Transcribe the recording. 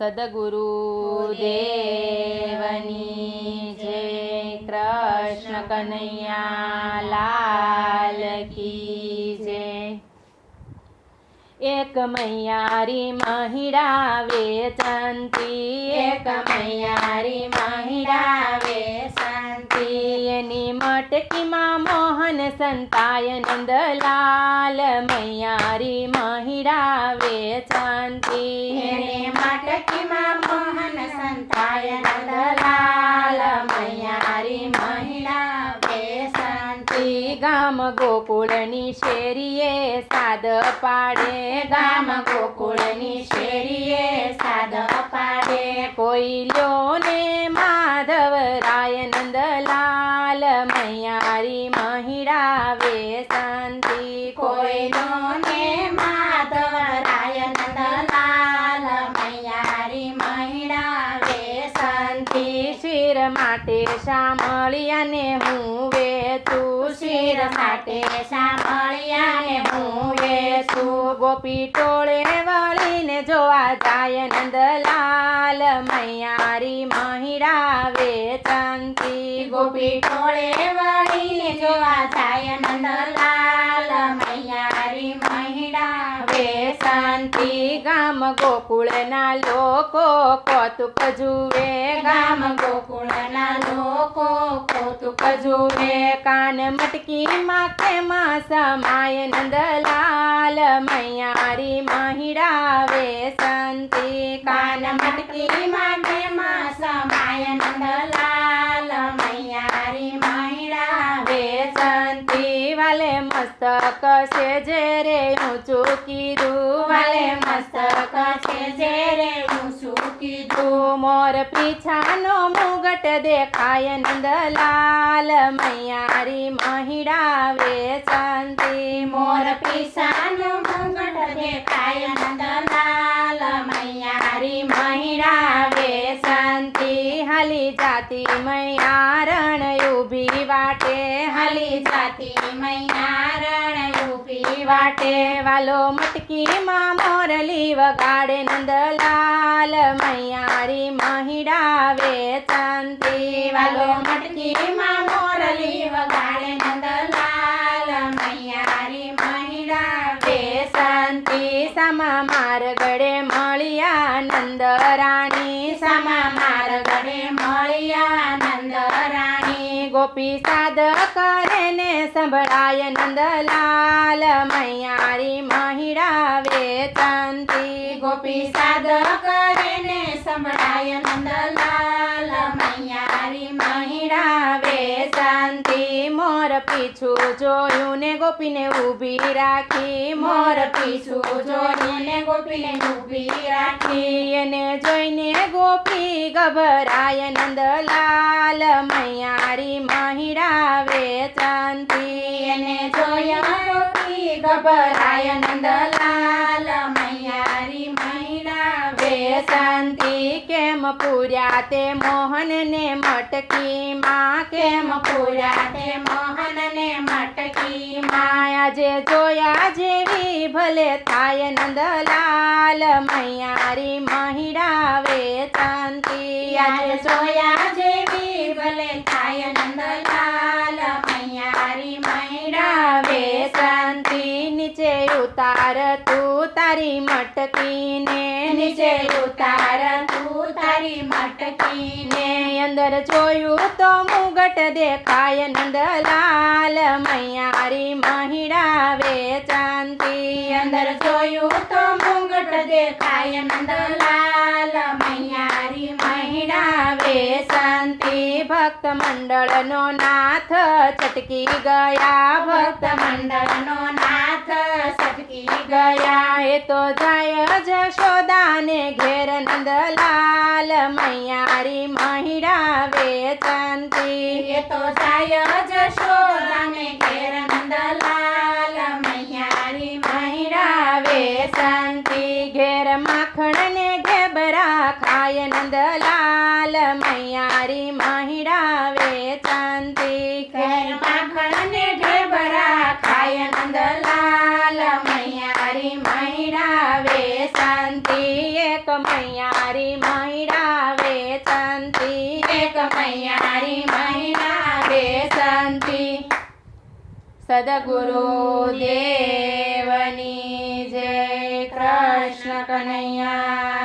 સદગુરુદેવની જય કૃષ્ણ કનૈયા લાલ કી જય એક મૈયારી મહિડા વેચંતી એક મૈયારી મહિડા વેચંતી એની મટકીમાં મોહન સંતાય નંદલાલ મૈયારી મહિડા વેચંતી કટકીમાં મોહન સંતાય નંદલાલ મૈયારી મહિલા બેસંતી ગામ ગોકુળની શેરીએ સાદ પાડે ગામ ગોકુળની શેરીએ સાદ પાડે કોઈ લ્યો ને માધવરાય માટે શામળિયાને હું વેતું શીરખાટે શામળિયાને હું વેતું ગોપીટોળે વાલીને જોવા થાય નંદલાલ મયારી મહીડા વેતાંતી ગોપીટોળે વાલીને જોવા થાય નંદલાલ ગામ ગોકુળના લોકો કોતુક જુએ ગામ ગોકુળના લોકો કોતુક જુએ કાન મટકીમાં કેમાં સમાય નંદલાલ મૈયારી મહિડાવે સંતી કાન મટકીમાં કેમાં સમાય નંદલાલ મૈયારી મહિડાવે સંતી વાલે મસ્તક છે જે રે ઊંચું કીધું वाले मस्तक छे जेरे मुसुकी दो मोर पीछानो मुगट देखाय नंद लाल मैयारी महिड़ावे शांति मोर नो मुगट देखाय नंद लाल मैयारी महिड़ावे शांति हली जाती मैयारण उभी वाटे हली जाती વાટે વાલો મટકીમાં મોરલી વગાડે નંદલાલ મૈયારી મહિડાવે ચાંદી વાલો મટકીમાં મોરલી વગાડે નંદલાલ મૈયારી મહિડાવે શાંતિ સમા માર ગળે મળ્યા નંદ રાણી ગોપી સાદ કરે ને સંભળાય નંદલાલ મૈયારી મહિરાવે ચાંદી ગોપી સાદ કરે ને સંભળાય નંદલાલ મૈયા તારી મહિરાવે શાંતિ મોર પીછું જોયું ને ગોપીને ઊભી રાખી મોર પીછું જોયું ને ગોપીને ઊભી રાખી એને જોઈને ગોપી ગભરાય નંદલાલ મૈયારી મહિરાવે શાંતિ એને જોયા ગોપી ગભરાય નંદલાલ મૈયારી મહિરાવે શાંતિ કે મપોર્યા તે મોહન ને મટકી માં કેમ પોર્યા તે મોહન ને મટકી માયા જે જોયા જેવી ભલે થાય નંદલાલ મયારી મહીડા વે શાંતિ આજે જોયા જેવી ભલે થાય નંદલાલ મયારી મહીડા વે શાંતિ નીચે ઉતાર તું તારી મટકી ને નીચે ઉતાર એ માટકી ને અંદર જોયું તો મુંગટ દેખાય નંદલાલ મૈયા રી મહીડા વે શાંતિ અંદર જોયું તો મુંગટ દેખાય નંદલાલ મૈયા રી મહીડા વે શાંતિ ભક્ત મંડળ નો नाथ ચટકી ગયા ભક્ત મંડળ નો नाथ ચટકી ગયા એ તો જાય જશોદા ને ઘેર નંદલાલ काल मैयारी महिरा वे तंती ये तो जाय जशो रामे घेर नंदलाल मैयारी महिरा वे तंती घेर माखण ने घेबरा खाय नंदलाल मैयारी महिरा वे तंती घेर माखण ने घेबरा खाय नंदलाल मैयारी महिरा वे तंती एक मैयारी સૈયારી મહિલા બેસંતી સદગુરુ દેવની જય કૃષ્ણ કનૈયા